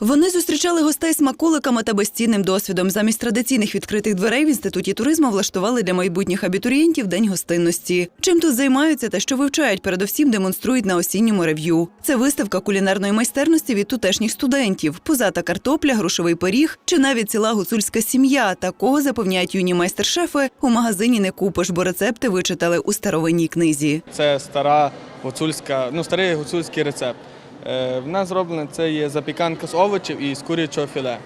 Вони зустрічали гостей смаколиками та безцінним досвідом. Замість традиційних відкритих дверей в інституті туризму влаштували для майбутніх абітурієнтів день гостинності. Чим тут займаються та що вивчають, передусім демонструють на осінньому рев'ю. Це виставка кулінарної майстерності від тутешніх студентів, позата картопля, грушовий пиріг чи навіть ціла гуцульська сім'я. Такого запевняють юні майстер-шефи. У магазині не купиш, бо рецепти вичитали у старовинній книзі. Це стара гуцульська, ну старий гуцульський рецепт. Е, В нас зроблено це є запіканка з овочів і з курячого філе.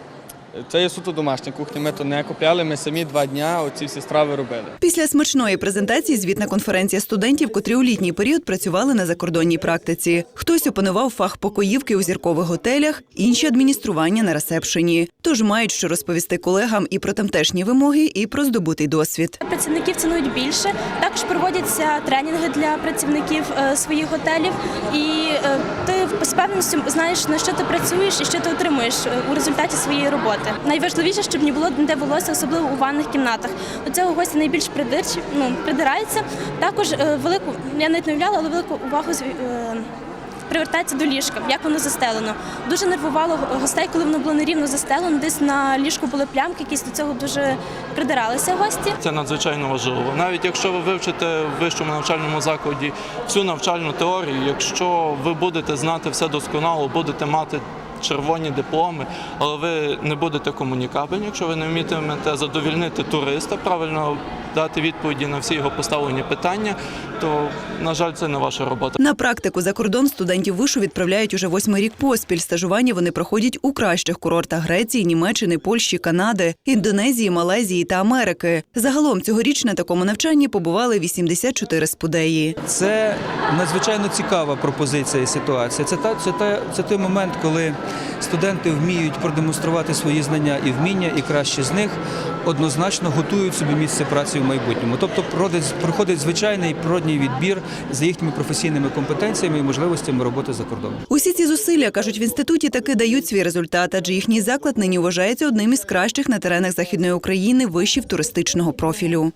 Е, Це є суто домашня кухня. Ми то не купляли. Ми самі два дня оці всі страви робили. Після смачної презентації звітна конференція студентів, котрі у літній період працювали на закордонній практиці. Хтось опанував фах покоївки у зіркових готелях, інші адміністрування на ресепшені. Тож мають що розповісти колегам і про тамтешні вимоги, і про здобутий досвід. Працівників цінують більше. Також проводяться тренінги для працівників е, своїх готелів, і ти з певністю знаєш на що ти працюєш і що ти отримуєш е, у результаті своєї роботи. Найважливіше, щоб не було ніде волосся, особливо у ванних кімнатах. До цього гості найбільш придирчі, ну, придирається. Також е, велику, я навіть не уявляла, але велику увагу е, привертається до ліжка, як воно застелено. Дуже нервувало гостей, коли воно було нерівно застелено. Десь на ліжку були плямки, якісь до цього дуже придиралися гості. Це надзвичайно важливо. Навіть якщо ви вивчите в вищому навчальному закладі всю навчальну теорію, якщо ви будете знати все досконало, будете мати червоні дипломи, але ви не будете комунікабельні, якщо ви не вмітимете задовільнити туриста, правильно дати відповіді на всі його поставлені питання, то на жаль, це не ваша робота. На практику за кордон студентів вишу відправляють уже восьмий рік поспіль. Стажування вони проходять у кращих курортах Греції, Німеччини, Польщі, Канади, Індонезії, Малайзії та Америки. Загалом цьогоріч на такому навчанні побували 84 спудеї. Це надзвичайно цікава пропозиція і ситуація. Це та це та це той момент, коли студенти вміють продемонструвати свої знання і вміння, і краще з них однозначно готують собі місце праці в майбутньому. Тобто проходить, звичайний природній відбір за їхніми професійними компетенціями і можливостями роботи за кордоном. Усі ці зусилля кажуть в інституті таки дають свій результат, адже їхній заклад нині вважається одним із кращих на теренах західної України вишів туристичного профілю.